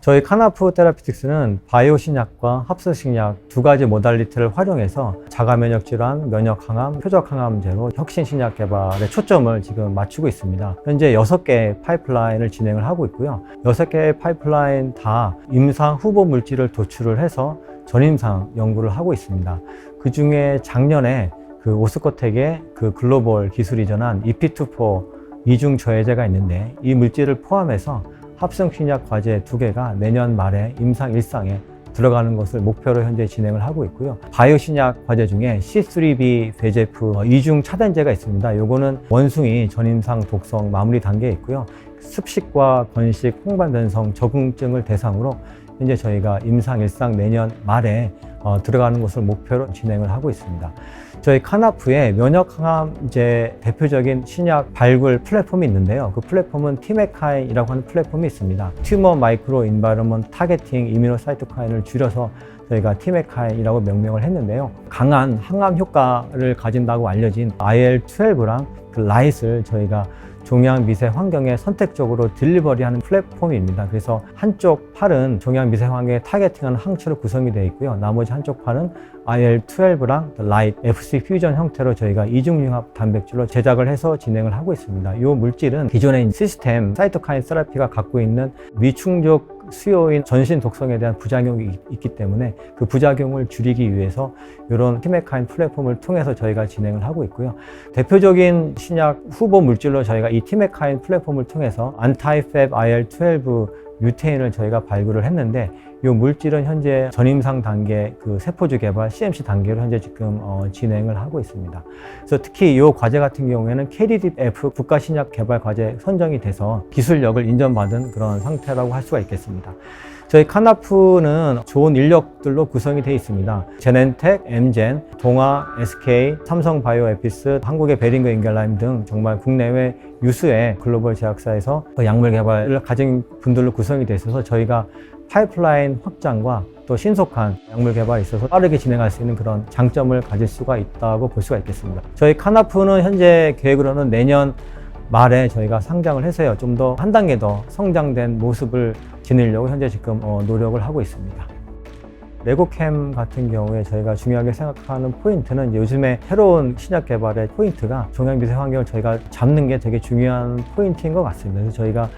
저희 카나프 테라피틱스는 바이오 신약과 합성 신약 두 가지 모달리티를 활용해서 자가 면역 질환, 면역 항암, 표적 항암제로 혁신 신약 개발에 초점을 지금 맞추고 있습니다. 현재 6개의 파이프라인을 진행을 하고 있고요. 6개의 파이프라인 다 임상 후보 물질을 도출을 해서 전임상 연구를 하고 있습니다. 그 중에 작년에 그 오스코텍의 그 글로벌 기술 이전한 EP24 이중 저해제가 있는데 이 물질을 포함해서 합성 신약 과제 두 개가 내년 말에 임상 일상에 들어가는 것을 목표로 현재 진행을 하고 있고요. 바이오 신약 과제 중에 C3B 배제프 어, 이중 차단제가 있습니다. 요거는 원숭이 전임상 독성 마무리 단계에 있고요. 습식과 건식, 홍반 변성 적응증을 대상으로 현재 저희가 임상 일상 내년 말에 어, 들어가는 것을 목표로 진행을 하고 있습니다. 저희 카나프의 면역 항암제 대표적인 신약 발굴 플랫폼이 있는데요. 그 플랫폼은 티메카인이라고 하는 플랫폼이 있습니다. 튜머 마이크로 인바이러먼 타겟팅 이뮤노사이토카인을 줄여서 저희가 티메카인이라고 명명을 했는데요. 강한 항암 효과를 가진다고 알려진 IL-12랑 그 라이트를 저희가 종양 미세 환경에 선택적으로 딜리버리하는 플랫폼입니다. 그래서 한쪽 팔은 종양 미세 환경에 타겟팅하는 항체로 구성이 되어 있고요. 나머지 한쪽 팔은 IL-12랑 라이트 FC 퓨전 형태로 저희가 이중융합 단백질로 제작을 해서 진행을 하고 있습니다. 이 물질은 기존의 시스템 사이토카인 세라피가 갖고 있는 미충족 수요인 전신 독성에 대한 부작용이 있- 있기 때문에 그 부작용을 줄이기 위해서 이런 히메카인 플랫폼을 통해서 저희가 진행을 하고 있고요. 대표적인 신약 후보 물질로 저희가 이 티메카인 플랫폼을 통해서 안타이팹 IL-12 뮤테인을 저희가 발굴을 했는데 이 물질은 현재 전임상 단계 그 세포주 개발 CMC 단계로 현재 지금 어, 진행을 하고 있습니다. 그래서 특히 이 과제 같은 경우에는 KDDF 국가 신약 개발 과제 선정이 돼서 기술력을 인정받은 그런 상태라고 할 수가 있겠습니다. 저희 카나프는 좋은 인력들로 구성이 되어 있습니다. 제넨텍, 엠젠, 동아, SK, 삼성바이오에피스, 한국의 베링거 인겔라임 등 정말 국내외 유수의 글로벌 제약사에서 그 약물 개발을 가진 분들로 구성이 되어 있어서 저희가 파이프라인 확장과 또 신속한 약물 개발에 있어서 빠르게 진행할 수 있는 그런 장점을 가질 수가 있다고 볼 수가 있겠습니다. 저희 카나프는 현재 계획으로는 내년 말에 저희가 상장을 해서요. 좀 더 한 단계 더 성장된 모습을 지니려고 현재 지금 어, 노력을 하고 있습니다. 레고캠 같은 경우에 저희가 중요하게 생각하는 포인트는 요즘에 새로운 신약 개발의 포인트가 종양 미세 환경을 저희가 잡는 게 되게 중요한 포인트인 것 같습니다. 그래서 저희가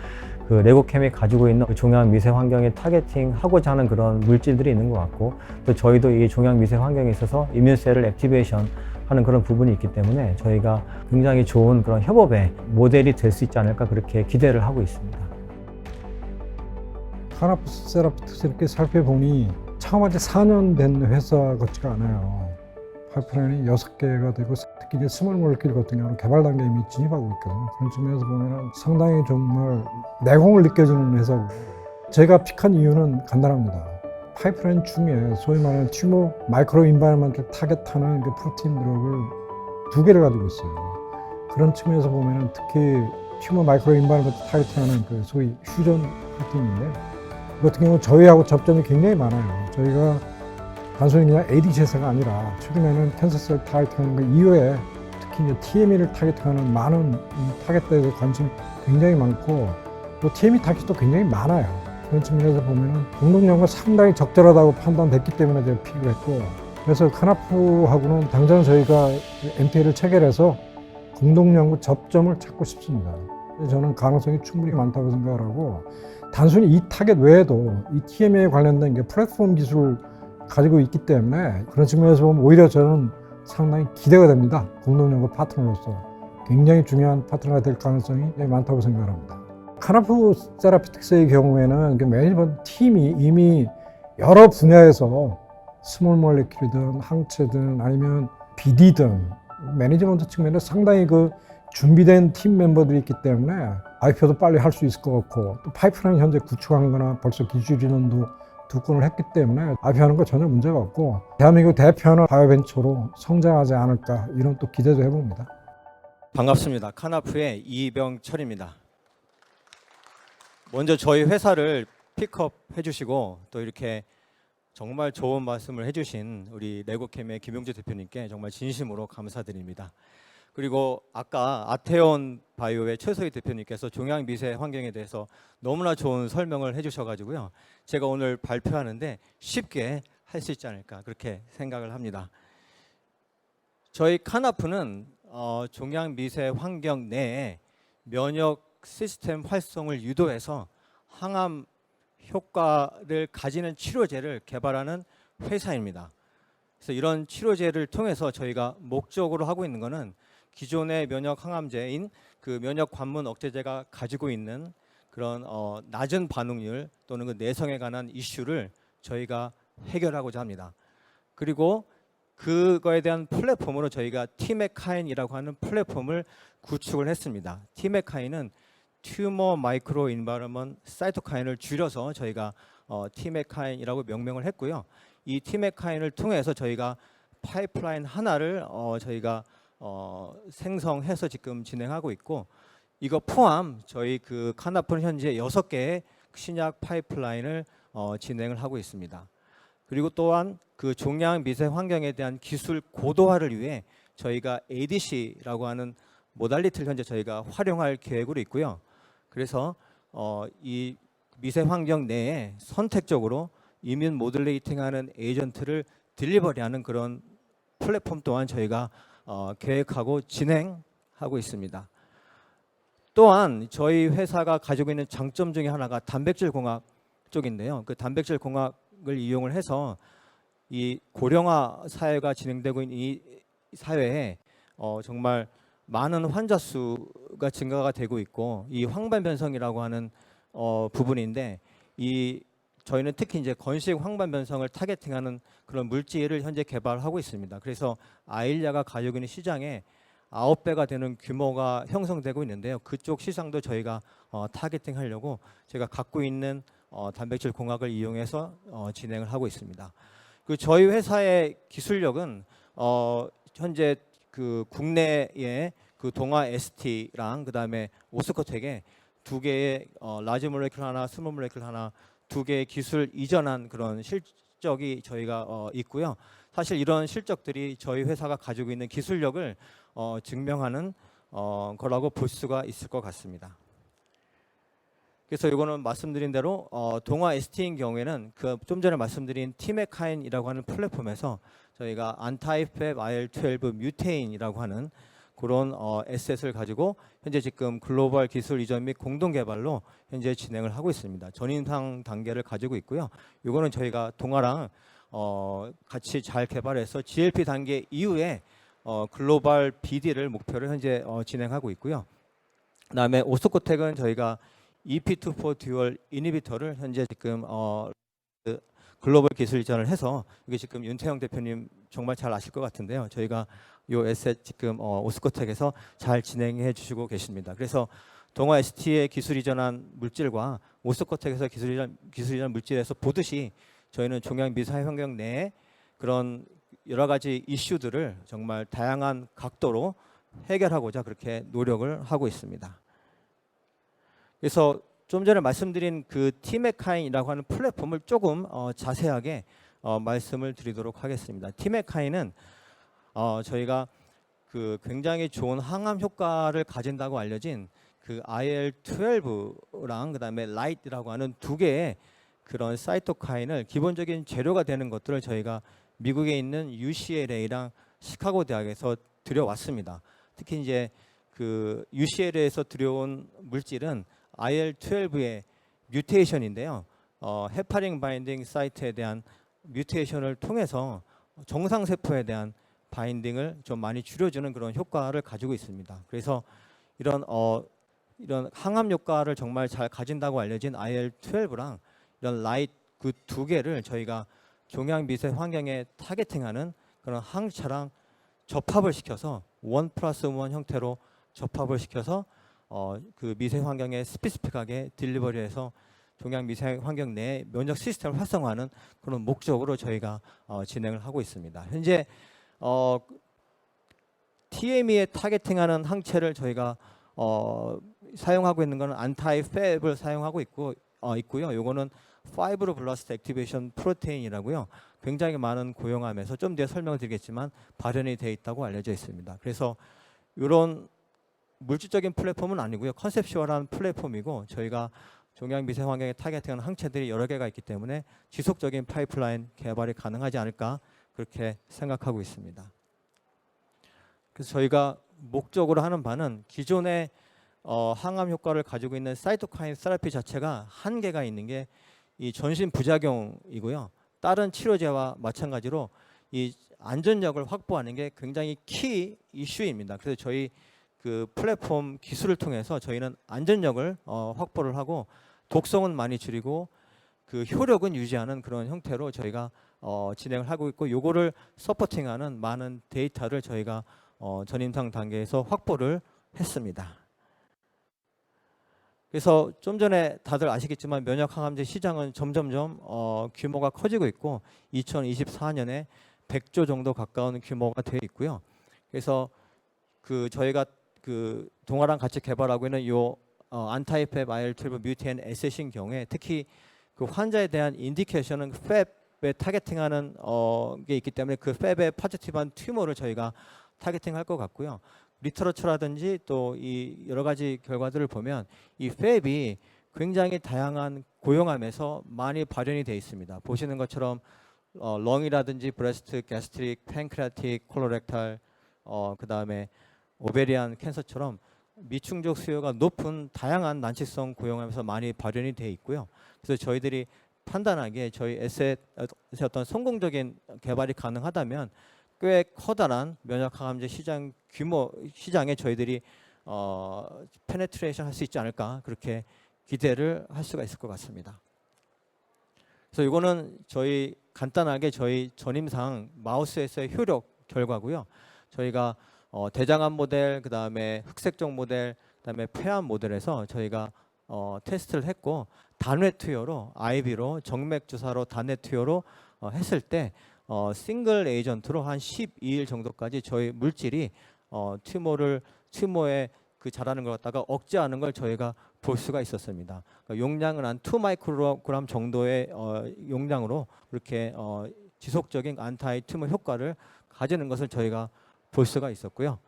그 레고캠이 가지고 있는 그 종양 미세 환경에 타겟팅 하고자 하는 그런 물질들이 있는 것 같고 또 저희도 이 종양 미세 환경에 있어서 이뮨셀을 액티베이션 하는 그런 부분이 있기 때문에 저희가 굉장히 좋은 그런 협업의 모델이 될 수 있지 않을까 그렇게 기대를 하고 있습니다. 카나푸스 세라피틱스 이렇게 살펴보니 처음 한지 4년 된 회사 같지가 않아요. 파이프라인이 6개가 되고 특히 이제 스몰 몰킬 같은 경우는 개발 단계에 이미 진입하고 있거든요. 그런 측면에서 보면 상당히 정말 내공을 느껴지는 회사고 제가 픽한 이유는 간단합니다. 파이프라인 중에 소위 말하는 튜머 마이크로 인바이먼트를 타겟하는 그 프로틴 드럭을 두 개를 가지고 있어요. 그런 측면에서 보면 특히 튜머 마이크로 인바이먼트 타겟하는 그 소위 휴전 프로틴인데 그 같은 경우 저희하고 접점이 굉장히 많아요. 저희가 단순히 그냥 ADCS가 아니라 최근에는 캔서셀 타겟하는 그 이외에 특히 이제 TME를 타겟하는 많은 이 타겟대에서 관심이 굉장히 많고 또 TME 타겟도 굉장히 많아요. 그런 측면에서 보면은 공동연구가 상당히 적절하다고 판단됐기 때문에 제가 픽을 했고 그래서 카나프하고는 당장 저희가 MTA를 체결해서 공동연구 접점을 찾고 싶습니다. 저는 가능성이 충분히 많다고 생각을 하고 단순히 이 타겟 외에도 이 TMA에 관련된 게 플랫폼 기술을 가지고 있기 때문에 그런 측면에서 보면 오히려 저는 상당히 기대가 됩니다. 공동연구 파트너로서 굉장히 중요한 파트너가 될 가능성이 굉장히 많다고 생각합니다. 카나프 세라피틱스의 경우에는 그 매니지먼트 팀이 이미 여러 분야에서 스몰 몰레큘이든 항체든 아니면 BD든 매니지먼트 측면에서 상당히 그 준비된 팀 멤버들이 있기 때문에 IPO도 빨리 할 수 있을 것 같고 또 파이프라인 현재 구축한 거나 벌써 기술 인원도 두 건을 했기 때문에 IPO하는 거 전혀 문제가 없고 대한민국 대표하는 바이오벤처로 성장하지 않을까 이런 또 기대도 해봅니다. 반갑습니다. 카나프의 이병철입니다. 먼저 저희 회사를 픽업 해 주시고 또 이렇게 정말 좋은 말씀을 해주신 우리 레고캠의 김용주 대표님께 정말 진심으로 감사드립니다. 그리고 아까 아테온 바이오의 최소희 대표님께서 종양 미세 환경에 대해서 너무나 좋은 설명을 해주셔가지고요. 제가 오늘 발표하는데 쉽게 할 수 있지 않을까 그렇게 생각을 합니다. 저희 카나프는 어, 종양 미세 환경 내에 면역 시스템 활성을 유도해서 항암 효과를 가지는 치료제를 개발하는 회사입니다. 그래서 이런 치료제를 통해서 저희가 목적으로 하고 있는 것은 기존의 면역 항암제인 그 면역 관문 억제제가 가지고 있는 그런 어, 낮은 반응률 또는 그 내성에 관한 이슈를 저희가 해결하고자 합니다. 그리고 그거에 대한 플랫폼으로 저희가 티메카인이라고 하는 플랫폼을 구축을 했습니다. 티메카인은 튜머 마이크로 인바르먼 사이토카인을 줄여서 저희가 어, 티메카인이라고 명명을 했고요. 이 티메카인을 통해서 저희가 파이프라인 하나를 어, 저희가 어, 생성해서 지금 진행하고 있고 이거 포함 저희 그 카나프는 현재 여섯 개의 신약 파이프라인을 어, 진행을 하고 있습니다. 그리고 또한 그 종양 미세 환경에 대한 기술 고도화를 위해 저희가 ADC라고 하는 모달리티를 현재 저희가 활용할 계획으로 있고요. 그래서 어, 이 미세 환경 내에 선택적으로 이뮨 모듈레이팅하는 에이전트를 딜리버리하는 그런 플랫폼 또한 저희가 어, 계획하고 진행하고 있습니다. 또한 저희 회사가 가지고 있는 장점 중에 하나가 단백질 공학 쪽인데요. 그 단백질 공학을 이용을 해서 이 고령화 사회가 진행되고 있는 이 사회에 어, 정말 많은 환자 수가 증가가 되고 있고 이 황반 변성이라고 하는 어, 부분인데 이 저희는 특히 이제 건식 황반 변성을 타겟팅하는 그런 물질을 현재 개발하고 있습니다. 그래서 아일리아가 가지고 있는 시장에 아홉 배가 되는 규모가 형성되고 있는데요. 그쪽 시장도 저희가 어, 타겟팅하려고 제가 갖고 있는 어, 단백질 공학을 이용해서 어, 진행을 하고 있습니다. 그 저희 회사의 기술력은 어, 현재 그 국내에 그 동아 ST랑 그다음에 오스코텍에 두 개의 어, 라지 몰레큘 하나, 스몰 몰레큘 하나 두 개의 기술 이전한 그런 실적이 저희가 어, 있고요. 사실 이런 실적들이 저희 회사가 가지고 있는 기술력을 어, 증명하는 어, 거라고 볼 수가 있을 것 같습니다. 그래서 이거는 말씀드린 대로 어, 동아 ST인 경우에는 그 좀 전에 말씀드린 티메카인이라고 하는 플랫폼에서 저희가 안타이팹 IL-12 뮤테인이라고 하는 그런 어, 에셋을 가지고 현재 지금 글로벌 기술 이전 및 공동 개발로 현재 진행을 하고 있습니다. 전인상 단계를 가지고 있고요. 이거는 저희가 동아랑 어, 같이 잘 개발해서 GLP 단계 이후에 어, 글로벌 BD를 목표로 현재 어, 진행하고 있고요. 그다음에 오스코텍은 저희가 EP24 듀얼 이니비터를 현재 지금 어, 그 글로벌 기술 이전을 해서 이게 지금 윤태영 대표님 정말 잘 아실 것 같은데요. 저희가 요 에셋 지금 어, 오스코텍에서 잘 진행해 주시고 계십니다. 그래서 동아 ST의 기술 이전한 물질과 오스코텍에서 기술 이전 기술 이전 물질에서 보듯이 저희는 종양 미사회 환경 내에 그런 여러 가지 이슈들을 정말 다양한 각도로 해결하고자 그렇게 노력을 하고 있습니다. 그래서 좀 전에 말씀드린 그 티메카인이라고 하는 플랫폼을 조금 어, 자세하게 어, 말씀을 드리도록 하겠습니다. 티메카인은 어, 저희가 그 굉장히 좋은 항암 효과를 가진다고 알려진 그 IL-12랑 그다음에 라이트라고 하는 두 개의 그런 사이토카인을 기본적인 재료가 되는 것들을 저희가 미국에 있는 UCLA랑 시카고 대학에서 들여왔습니다. 특히 이제 그 UCLA에서 들여온 물질은 IL-12의 뮤테이션인데요. 어, 헤파링 바인딩 사이트에 대한 뮤테이션을 통해서 정상 세포에 대한 바인딩을 좀 많이 줄여주는 그런 효과를 가지고 있습니다. 그래서 이런 어, 이런 항암 효과를 정말 잘 가진다고 알려진 IL-12랑 이런 라이트 그 두 개를 저희가 종양 미세 환경에 타겟팅하는 그런 항체랑 접합을 시켜서 원 플러스 원 형태로 접합을 시켜서 어, 그 미세 환경에 스피스픽하게 딜리버리해서 종양 미세 환경 내 면역 시스템을 활성화하는 그런 목적으로 저희가 어, 진행을 하고 있습니다. 현재 어, TME에 타겟팅하는 항체를 저희가 어, 사용하고 있는 것은 안타이 팹을 사용하고 있고 어, 있고요. 요거는 파이브로 블라스트 액티베이션 프로테인이라고요. 굉장히 많은 고용암에서 좀 뒤에 설명을 드리겠지만 발현이 돼 있다고 알려져 있습니다. 그래서 이런 물질적인 플랫폼은 아니고요. 컨셉슈얼한 플랫폼이고 저희가 종양 미세 환경에 타겟팅하는 항체들이 여러 개가 있기 때문에 지속적인 파이프라인 개발이 가능하지 않을까 그렇게 생각하고 있습니다. 그래서 저희가 목적으로 하는 바는 기존의 어, 항암 효과를 가지고 있는 사이토카인 세라피 자체가 한계가 있는 게 이 전신 부작용이고요. 다른 치료제와 마찬가지로 이 안전력을 확보하는 게 굉장히 키 이슈입니다. 그래서 저희 그 플랫폼 기술을 통해서 저희는 안전력을 어, 확보를 하고 독성은 많이 줄이고 그 효력은 유지하는 그런 형태로 저희가 어, 진행을 하고 있고 요거를 서포팅하는 많은 데이터를 저희가 어, 전임상 단계에서 확보를 했습니다. 그래서 좀 전에 다들 아시겠지만 면역 항암제 시장은 점점점 어, 규모가 커지고 있고 2024년에 100조 정도 가까운 규모가 되어 있고요. 그래서 그 저희가 그 동아랑 같이 개발하고 있는 요 어, 안타이펩 IL-12 뮤테인 에셋인 경우에 특히 그 환자에 대한 인디케이션은 팹에 타겟팅하는 어, 게 있기 때문에 그 팹의 포지티브한 튜머를 저희가 타겟팅할 것 같고요. 리터러처라든지 또 이 여러 가지 결과들을 보면 이 팹이 굉장히 다양한 고용암에서 많이 발현이 돼 있습니다. 보시는 것처럼 어, 렁이라든지 브레스트, 게스트릭, 팬크레아틱, 콜로렉탈, 어, 그 다음에 오베리안 캔서처럼 미충족 수요가 높은 다양한 난치성 고용암에서 많이 발현이 돼 있고요. 그래서 저희들이 판단하기에 저희 에셋의 어떤 성공적인 개발이 가능하다면 꽤 커다란 면역 항암제 시장 규모 시장에 저희들이 어, 페네트레이션 할 수 있지 않을까 그렇게 기대를 할 수가 있을 것 같습니다. 그래서 이거는 저희 간단하게 저희 전임상 마우스에서의 효력 결과고요. 저희가 어, 대장암 모델, 그 다음에 흑색종 모델, 그 다음에 폐암 모델에서 저희가 어, 테스트를 했고 단회 투여로 IB로 정맥 주사로 단회 투여로 어, 했을 때 어, 싱글 에이전트로 한 12일 정도까지 저희 물질이 어, 튜머를 튜머에 그 자라는 걸 갖다가 억제하는 걸 저희가 볼 수가 있었습니다. 그러니까 용량은 한 2 마이크로그램 정도의 어, 용량으로 그렇게 어, 지속적인 안타이 튜머 효과를 가지는 것을 저희가 볼 수가 있었고요.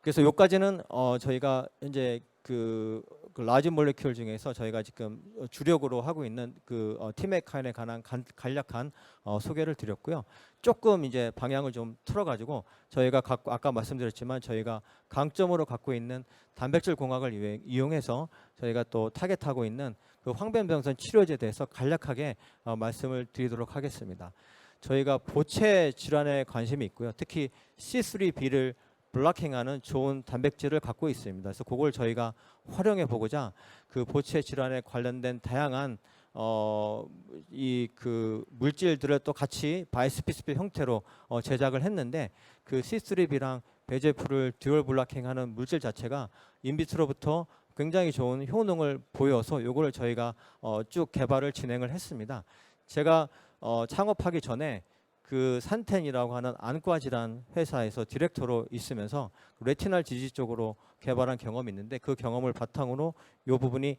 그래서 여기까지는 어, 저희가 현재 그, 그 라지 몰레큘 중에서 저희가 지금 주력으로 하고 있는 그 어, 티메카인에 관한 간, 간략한 어, 소개를 드렸고요. 조금 이제 방향을 좀 틀어가지고 저희가 갖고 아까 말씀드렸지만 저희가 강점으로 갖고 있는 단백질 공학을 이용- 이용해서 저희가 또 타겟하고 있는 그 황변병선 치료제에 대해서 간략하게 어, 말씀을 드리도록 하겠습니다. 저희가 보체 질환에 관심이 있고요. 특히 C3B를 블락킹하는 좋은 단백질을 갖고 있습니다. 그래서 그걸 저희가 활용해 보고자 그 보체 질환에 관련된 다양한 어, 이 그 물질들을 또 같이 바이스피스피 형태로 어, 제작을 했는데 그 C3B랑 베제프를 듀얼 블락킹하는 물질 자체가 인비트로부터 굉장히 좋은 효능을 보여서 요거를 저희가 어, 쭉 개발을 진행을 했습니다. 제가 어, 창업하기 전에 그 산텐이라고 하는 안과 질환 회사에서 디렉터로 있으면서 레티날 지지 쪽으로 개발한 경험이 있는데 그 경험을 바탕으로 이 부분이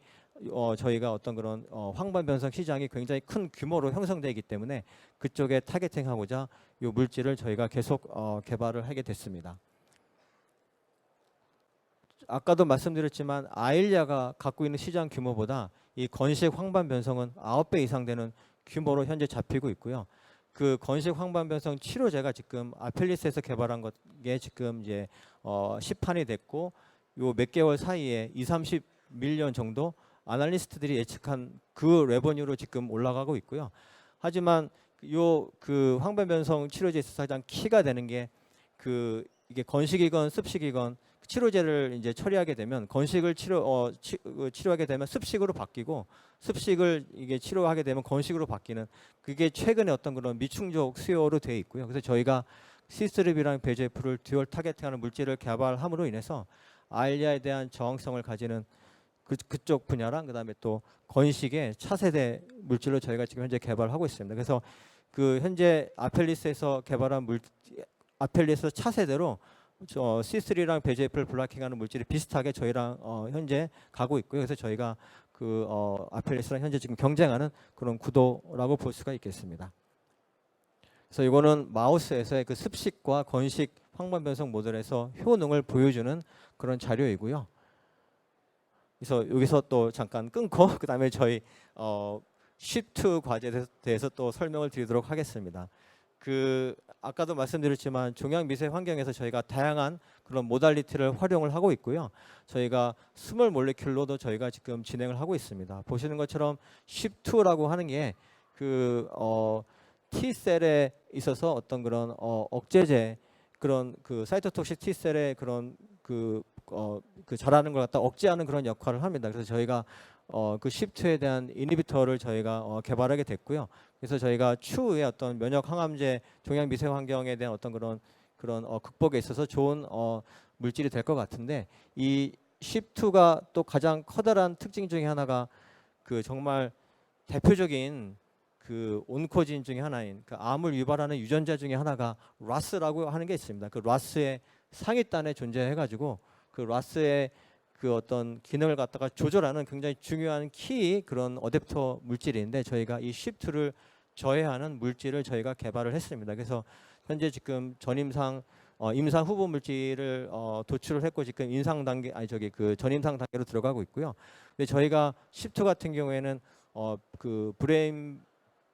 어, 저희가 어떤 그런 어, 황반 변성 시장이 굉장히 큰 규모로 형성되기 때문에 그쪽에 타겟팅하고자 이 물질을 저희가 계속 어, 개발을 하게 됐습니다. 아까도 말씀드렸지만 아일리아가 갖고 있는 시장 규모보다 이 건식 황반 변성은 9배 이상 되는 규모로 현재 잡히고 있고요. 그 건식 황반 변성 치료제가 지금 아펠리스에서 개발한 것게 지금 이제 어, 시판이 됐고 요 몇 개월 사이에 2, 30 밀리언 정도 아날리스트들이 예측한 그 레버뉴로 지금 올라가고 있고요. 하지만 요 그 황반 변성 치료제에 있어서 가장 키가 되는 게 그 이게 건식이건 습식이건 치료제를 이제 처리하게 되면 건식을 치료 어, 치, 그 치료하게 되면 습식으로 바뀌고 습식을 이게 치료하게 되면 건식으로 바뀌는 그게 최근에 어떤 그런 미충족 수요로 되어 있고요. 그래서 저희가 시스르비랑 베제프를 듀얼 타겟팅하는 물질을 개발함으로 인해서 아일리아에 대한 저항성을 가지는 그, 그쪽 분야랑 그다음에 또 건식의 차세대 물질로 저희가 지금 현재 개발하고 있습니다. 그래서 그 현재 아펠리스에서 개발한 물 아펠리스 차세대로 저 C3랑 베제프를 블락킹하는 물질이 비슷하게 저희랑 어, 현재 가고 있고요. 그래서 저희가 그 어, 아펠리스랑 현재 지금 경쟁하는 그런 구도라고 볼 수가 있겠습니다. 그래서 이거는 마우스에서의 그 습식과 건식 황반 변성 모델에서 효능을 보여주는 그런 자료이고요. 그래서 여기서 또 잠깐 끊고 그 다음에 저희 어, 쉽트 과제에 대해서 또 설명을 드리도록 하겠습니다. 그 아까도 말씀드렸지만 종양 미세 환경에서 저희가 다양한 그런 모달리티를 활용을 하고 있고요. 저희가 스몰 몰레큘로도 저희가 지금 진행을 하고 있습니다. 보시는 것처럼 쉽2라고 하는 게그 어, T셀에 있어서 어떤 그런 어, 억제제 그런 그 사이토톡식 T셀의 그런 그 어, 그 자라는 걸 갖다 억제하는 그런 역할을 합니다. 그래서 저희가 어, 그 쉽트에 대한 이니비터를 저희가 어, 개발하게 됐고요. 그래서 저희가 추후에 어떤 면역 항암제 종양 미세 환경에 대한 어떤 그런 그런 어, 극복에 있어서 좋은 어, 물질이 될 것 같은데 이 쉽2가 또 가장 커다란 특징 중에 하나가 그 정말 대표적인 그 온코진 중에 하나인 그 암을 유발하는 유전자 중에 하나가 라스라고 하는 게 있습니다. 그 라스의 상위단에 존재해가지고 그 라스의 그 어떤 기능을 갖다가 조절하는 굉장히 중요한 키 그런 어댑터 물질인데 저희가 이 쉽트를 저해하는 물질을 저희가 개발을 했습니다. 그래서 현재 지금 전임상 어, 임상 후보 물질을 어, 도출을 했고 지금 임상 단계 아니 저기 그 전임상 단계로 들어가고 있고요. 근데 저희가 쉽트 같은 경우에는 어, 그 브레인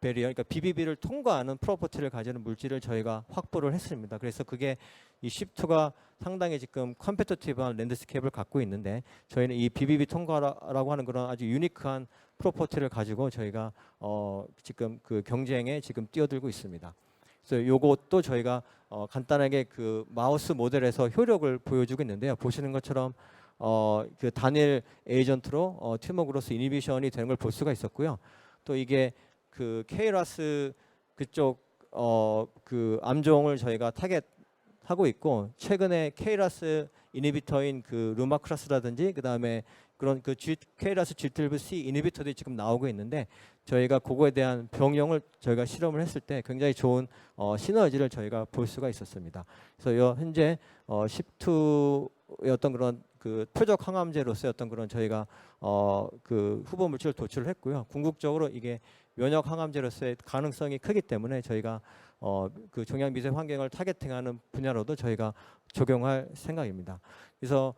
베리어 그러니까 BBB를 통과하는 프로퍼티를 가지는 물질을 저희가 확보를 했습니다. 그래서 그게 이 쉽트가 상당히 지금 컴페터티브한 랜드스케이프를 갖고 있는데 저희는 이 BBB 통과라고 하는 그런 아주 유니크한 프로퍼티를 가지고 저희가 어 지금 그 경쟁에 지금 뛰어들고 있습니다. 그래서 요것도 저희가 어 간단하게 그 마우스 모델에서 효력을 보여주고 있는데요. 보시는 것처럼 어 그 단일 에이전트로 어 튜머 그로스 이니비션이 되는 걸 볼 수가 있었고요. 또 이게 그 케이라스 그쪽 어 그 암종을 저희가 타겟하고 있고 최근에 케이라스 이니비터인 그 루마크라스라든지 그 다음에 그런 그 G, 케이라스 G12C 이니비터들이 지금 나오고 있는데 저희가 그거에 대한 병용을 저희가 실험을 했을 때 굉장히 좋은 어, 시너지를 저희가 볼 수가 있었습니다. 그래서 여, 현재 어, 10투의 어떤 그런 그 표적 항암제로서의 어떤 그런 저희가 어, 그 후보 물질을 도출을 했고요. 궁극적으로 이게 면역 항암제로서의 가능성이 크기 때문에 저희가 어, 그 종양 미세 환경을 타겟팅하는 분야로도 저희가 적용할 생각입니다. 그래서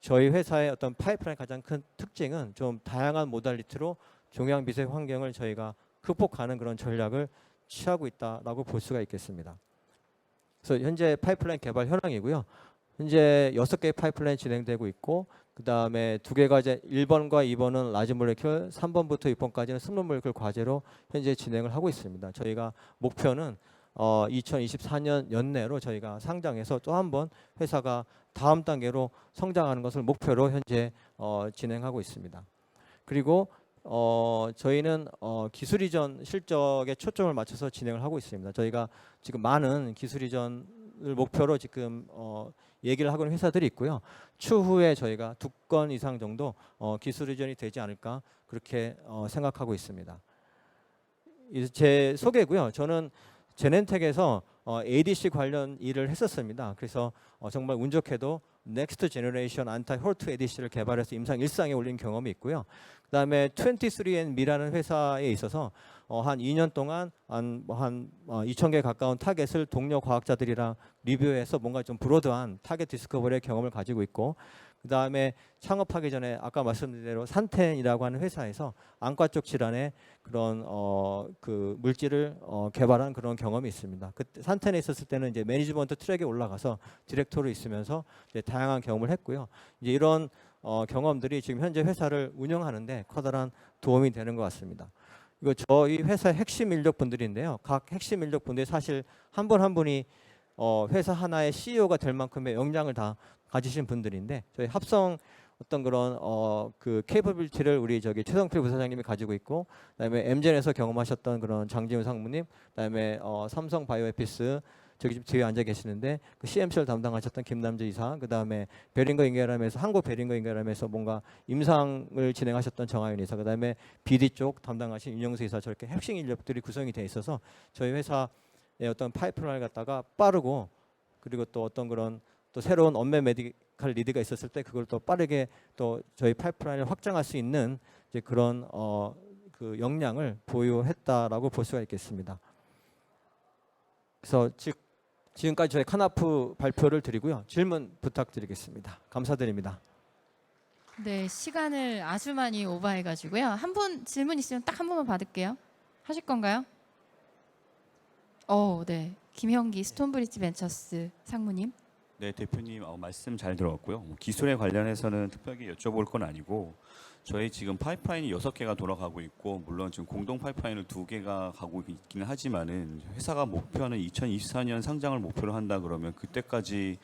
저희 회사의 어떤 파이프라인 가장 큰 특징은 좀 다양한 모달리티로 종양 미세 환경을 저희가 극복하는 그런 전략을 취하고 있다라고 볼 수가 있겠습니다. 그래서 현재 파이프라인 개발 현황이고요. 현재 여섯 개의 파이프라인 진행되고 있고 그 다음에 두 개가 이제 1번과 2번은 라지 몰레큘, 3번부터 6번까지는 스몰 몰레큘 과제로 현재 진행을 하고 있습니다. 저희가 목표는 어, 2024년 연내로 저희가 상장해서 또 한 번 회사가 다음 단계로 성장하는 것을 목표로 현재 어, 진행하고 있습니다. 그리고 어, 저희는 어, 기술 이전 실적에 초점을 맞춰서 진행을 하고 있습니다. 저희가 지금 많은 기술 이전을 목표로 지금 어, 얘기를 하고 있는 회사들이 있고요. 추후에 저희가 두 건 이상 정도 어, 기술 이전이 되지 않을까 그렇게 어, 생각하고 있습니다. 제 소개고요. 저는 제넨텍에서 어, ADC 관련 일을 했었습니다. 그래서 어, 정말 운 좋게도 넥스트 제너레이션 안타 홀트 ADC를 개발해서 임상 일상에 올린 경험이 있고요. 그다음에 23and미라는 회사에 있어서 어, 한 2년 동안 한 한 어, 2,000개 가까운 타겟을 동료 과학자들이랑 리뷰해서 뭔가 좀 브로드한 타겟 디스커버리의 경험을 가지고 있고 그 다음에 창업하기 전에 아까 말씀드린 대로 산텐이라고 하는 회사에서 안과 쪽 질환에 그런 어 그 물질을 어 개발한 그런 경험이 있습니다. 그때 산텐에 있었을 때는 이제 매니지먼트 트랙에 올라가서 디렉터로 있으면서 이제 다양한 경험을 했고요. 이제 이런 어 경험들이 지금 현재 회사를 운영하는데 커다란 도움이 되는 것 같습니다. 이거 저희 회사의 핵심 인력 분들인데요. 각 핵심 인력 분들이 사실 한 분한 분이 어 회사 하나의 CEO가 될 만큼의 역량을 다 가지신 분들인데 저희 합성 어떤 그런 어그 케이퍼빌티를 우리 저기 최성필 부사장님이 가지고 있고 그다음에 엠젠에서 경험하셨던 그런 장지훈 상무님 그다음에 어 삼성 바이오에피스 저기 지금 뒤에 앉아 계시는데 그 CMC를 담당하셨던 김남재 이사 그다음에 베링거 인계람에서 한국 베링거 인계람에서 뭔가 임상을 진행하셨던 정하윤 이사 그다음에 BD 쪽 담당하신 윤영수 이사 저렇게 핵심 인력들이 구성이 돼 있어서 저희 회사의 어떤 파이프라인을 갖다가 빠르고 그리고 또 어떤 그런 또 새로운 언매 메디칼 리드가 있었을 때 그걸 또 빠르게 또 저희 파이프라인을 확장할 수 있는 이제 그런 어 그 역량을 보유했다라고 볼 수가 있겠습니다. 그래서 즉 지금까지 저희 카나프 발표를 드리고요. 질문 부탁드리겠습니다. 감사드립니다. 네, 시간을 아주 많이 오버해 가지고요. 한 분 질문 있으면 딱 한 분만 받을게요. 하실 건가요? 어, 네. 김형기 스톤브리지 벤처스 상무님. 네, 대표님 어, 말씀 잘 들었고요. 뭐 기술에 관련해서는 특별히 여쭤볼 건 아니고 저희 지금 파이프라인이 여섯 개가 돌아가고 있고 물론 지금 공동 파이프라인을 두 개가 가고 있기는 하지만은 회사가 목표는 2024년 상장을 목표로 한다 그러면 그때까지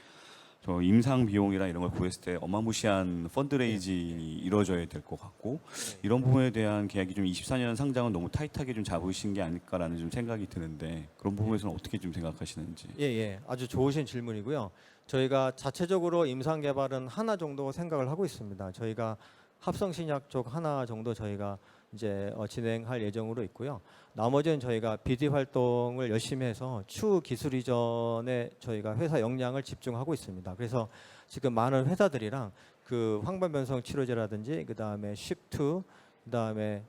저 임상 비용이나 이런 걸 구했을 때 어마무시한 펀드레이징이 이루어져야 될 것 같고 이런 부분에 대한 계약이 좀 24년 상장은 너무 타이트하게 좀 잡으신 게 아닐까라는 좀 생각이 드는데 그런 부분에서는 어떻게 좀 생각하시는지. 예, 예. 아주 좋으신 질문이고요. 저희가 자체적으로 임상 개발은 하나 정도 생각을 하고 있습니다. 저희가 합성 신약 쪽 하나 정도 저희가 이제 어, 진행할 예정으로 있고요. 나머지는 저희가 BD 활동을 열심히 해서 추후 기술 이전에 저희가 회사 역량을 집중하고 있습니다. 그래서 지금 많은 회사들이랑 그 황반변성 치료제라든지 그 다음에 쉽투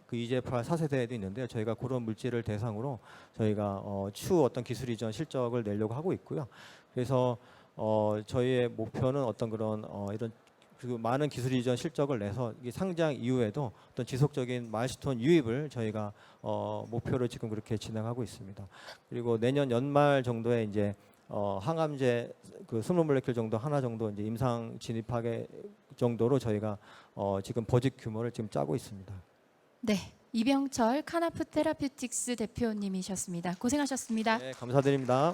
그 EGFR 4세대도 있는데요. 저희가 그런 물질을 대상으로 저희가 어, 추후 어떤 기술 이전 실적을 내려고 하고 있고요. 그래서 어, 저희의 목표는 어떤 그런 어, 이런 그 많은 기술 이전 실적을 내서 이 상장 이후에도 어떤 지속적인 마일스톤 유입을 저희가 어, 목표로 지금 그렇게 진행하고 있습니다. 그리고 내년 연말 정도에 이제 어, 항암제 그 스몰 몰레큘 정도 하나 정도 이제 임상 진입하게 정도로 저희가 어, 지금 버짓 규모를 지금 짜고 있습니다. 네. 이병철 카나프 테라퓨틱스 대표님이셨습니다. 고생하셨습니다. 네, 감사드립니다.